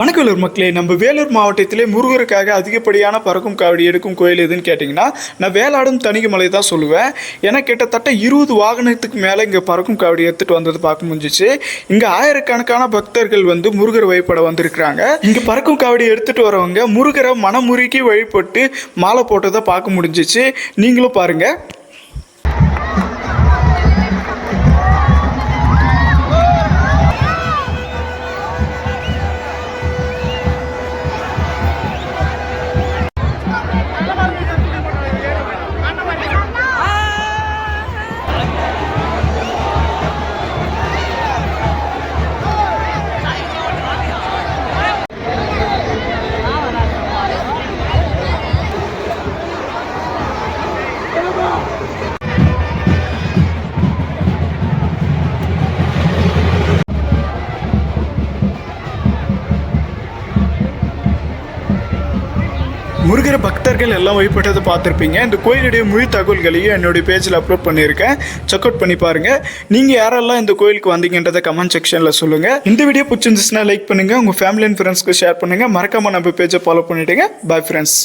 வணக்கலூர் மக்களே நம்ம வேலூர் மாவட்டத்திலே முருகருக்காக அதிகப்படியான பறக்கும் காவடி எடுக்கும் கோயில் எதுன்னு கேட்டிங்கன்னா நான் வேளாடும் தணிகை தான் சொல்லுவேன். ஏன்னா கிட்டத்தட்ட இருபது வாகனத்துக்கு மேலே இங்கே பறக்கும் காவடி எடுத்துகிட்டு வந்தது பார்க்க முடிஞ்சிச்சு. இங்கே ஆயிரக்கணக்கான பக்தர்கள் வந்து முருகர் வழிபட வந்திருக்கிறாங்க. இங்கே பறக்கும் காவடி எடுத்துகிட்டு வரவங்க முருகரை மனமுருகி வழிபட்டு மாலை போட்டதை பார்க்க முடிஞ்சிச்சு. நீங்களும் பாருங்கள் முருகர் பக்தர்கள் எல்லாம் வழிபட்டதை பார்த்துருப்பீங்க. இந்த கோயிலுடைய முழு தகவல்களையும் என்னுடைய பேஜில் அப்லோட் பண்ணியிருக்கேன். செக் அவுட் பண்ணி பாருங்கள் நீங்கள் யாரெல்லாம் இந்த கோயிலுக்கு வந்தீங்கன்றதை கமெண்ட் செக்ஷனில் சொல்லுங்கள் இந்த வீடியோ பிடிச்சிருந்துச்சுன்னா லைக் பண்ணுங்கள் உங்கள் ஃபேமிலி அண்ட் ஃப்ரெண்ட்ஸ்க்கு ஷேர் பண்ணுங்கள் மறக்காமல் நம்ம பேஜை ஃபாலோ பண்ணிவிடுங்க பாய் ஃப்ரெண்ட்ஸ்